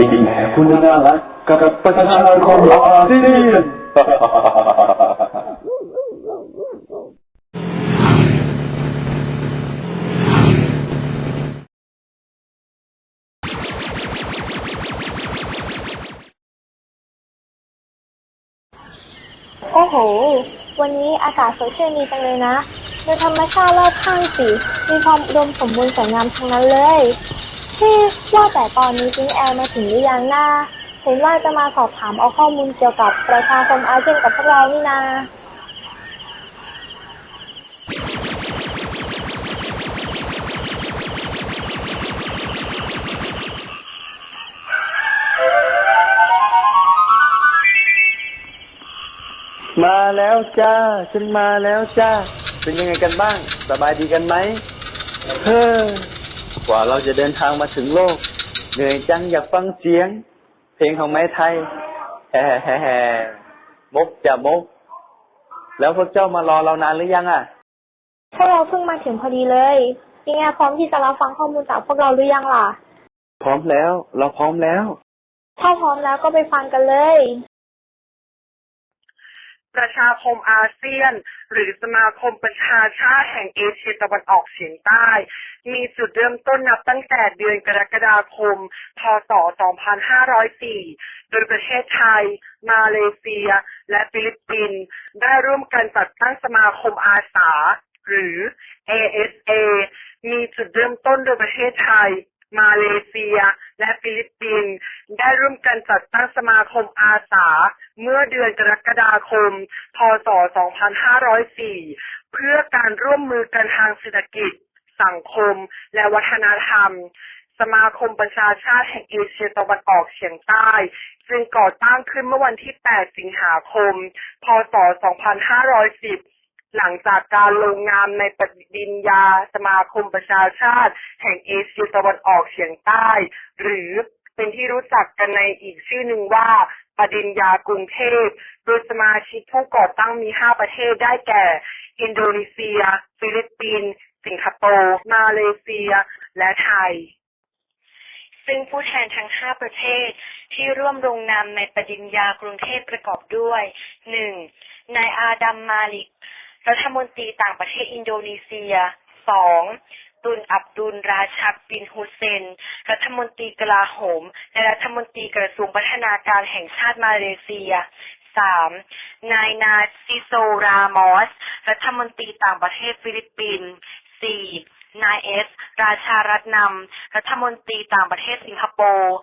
ปีแหนคุณน่ารักกับประชาคมอาเซียนโอ้โห วันนี้อากาศสดชื่นดีจังเลยนะโดูธรรมชาติรอบข้างสิ มีความอุดมสมบูรณ์สวยงามทั้งนั้นเลย ที่ว่าแต่ตอนนี้จิงแอลมาถึงหรือยังนะเห็นว่าจะมาสอบถามเอาข้อมูลเกี่ยวกับประชาคมอาเซียนกับพวกเรานี่นามาแล้วจ้า ฉันมาแล้วจ้า เป็นยังไงกันบ้าง สบายดีกันไหมเฮ้อ ว่าเราจะเดินทางมาถึงโลก เหนื่อยจังอยากฟังเสียง เพลงของไม้ไทยแฮ่แฮ่แฮ่มกจะมก แล้วพวกเจ้ามารอเรานานหรือยังอะพวกเราเพิ่งมาถึงพอดีเลยจิงแอลพร้อมที่จะรับฟังข้อมูลจากพวกเราหรือยังล่ะ พร้อมแล้ว เราพร้อมแล้ว ถ้าพร้อมแล้วก็ไปฟังกันเลย ประชาคมอาเซียน หรือสมาคมประชาชาติแห่งเอเชียตะวันออกเฉียงใต้ มีจุดเริ่มต้นนับตั้งแต่เดือนกรกฎาคม พศ 2504 โดยประเทศไทย มาเลเซีย และฟิลิปปินส์ได้ร่วมกันจัดตั้งสมาคมอาสา หรือ ASA มีจุดเริ่มต้นโดยประเทศไทยมาเลเซีย และฟิลิปปินส์ได้ร่วมกันจัดตั้งสมาคมอาสา เมื่อเดือนกรกฎาคม พศ 2504 เพื่อการร่วมมือกันทางเศรษฐกิจ สังคม และวัฒนธรรม สมาคมประชาชาติแห่งเอเชียตะวันออกเฉียงใต้ จึงก่อตั้งขึ้นเมื่อวันที่ 8 สิงหาคม พศ 2510หลังจากการลงนามในปฏิญญาสมาคมประชาชาติ แห่งเอเชียตะวันออกเฉียงใต้ หรือ เป็นที่รู้จักกันในอีกชื่อหนึ่งว่าปฏิญญากรุงเทพโดยสมาชิกผู้ก่อตั้งมี 5 ประเทศได้แก่ อินโดนีเซีย ฟิลิปปินส์สิงคโปร์มาเลเซีย และไทย ซึ่งผู้แทนทั้ง 5 ประเทศที่ร่วมลงนามในปฏิญญากรุงเทพประกอบด้วย 1. นายอาดัมมาลิก รัฐมนตรีต่างประเทศอินโดนีเซีย 2. ตุนอับดุลราชับบินฮุเซน รัฐมนตรีกลาโหม และรัฐมนตรีกระทรวงพัฒนาการแห่งชาติมาเลเซีย 3. นายนาซิโซรามอส รัฐมนตรีต่างประเทศฟิลิปปินส์ 4. นายเอส ราชารัตนำรัฐมนตรีต่างประเทศสิงคโปร์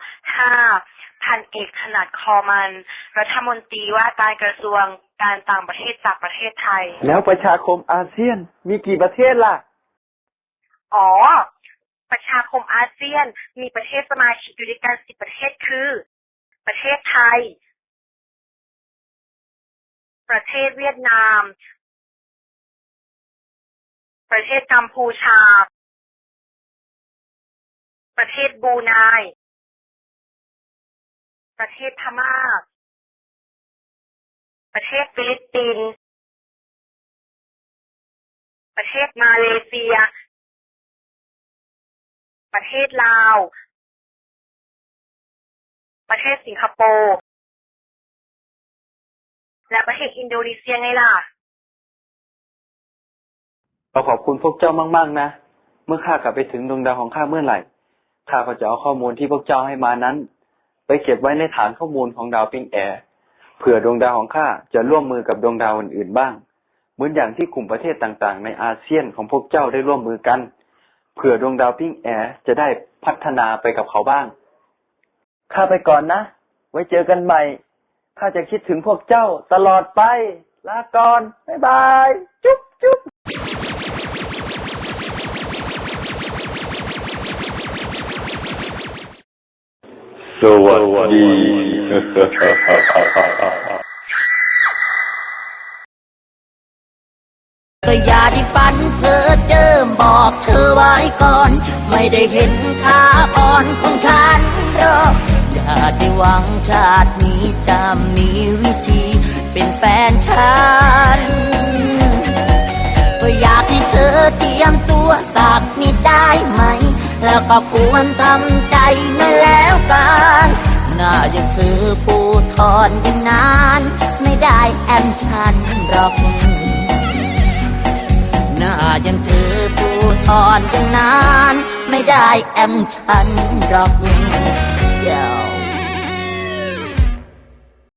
5. พันเอกถนัดคอมัน รัฐมนตรีว่าการกระทรวงการต่างประเทศจากประเทศไทย แล้วประชาคมอาเซียนมีกี่ประเทศล่ะ อ๋อ ประชาคมอาเซียนมีประเทศสมาชิกอยู่ด้วยกันสิบประเทศคือ ประเทศไทย ประเทศเวียดนาม ประเทศกัมพูชา ประเทศบรูไนประเทศพม่า ประเทศฟิลิปปินส์ ประเทศมาเลเซีย ประเทศลาว ประเทศสิงคโปร์และประเทศอินโดนีเซียไงล่ะเราขอบคุณพวกเจ้ามากๆนะ เมื่อข้ากลับไปถึงดวงดาวของข้าเมื่อไหร่ ข้าก็จะเอาข้อมูลที่พวกเจ้าให้มานั้น ไปเก็บไว้ในฐานข้อมูลของดาวปิงแอร์เผื่อดวงดาวของข้าจะร่วมมือกับดวงดาวอื่นๆบ้าง เหมือนอย่างที่กลุ่มประเทศต่างๆ ในอาเซียนของพวกเจ้าได้ร่วมมือกัน เผื่อดวงดาวปิ้งแอร์จะได้พัฒนาไปกับเขาบ้าง ข้าไปก่อนนะ ไว้เจอกันใหม่ ข้าจะคิดถึงพวกเจ้าตลอดไป ลาก่อน บ๊ายบาย จุ๊บจุ๊บสวัสดี ก็อย่าที่ฝันเธอเจิมบอกเธอไว้ก่อน ไม่ได้เห็นค่าอ่อนของฉันหรอกอย่าได้หวังชาตินี้จะมีวิธี เป็นแฟนฉันก็อยากให้เธอเตรียมตัวสักนิดได้ไหม แล้วก็ควรทำใจมาแล้วกันน้ายังถือผู้ทอนยังนาน ไม่ได้แอมฉันหรอก อผู้ทอนยังนาน ไม่ได้แอมฉันหรอก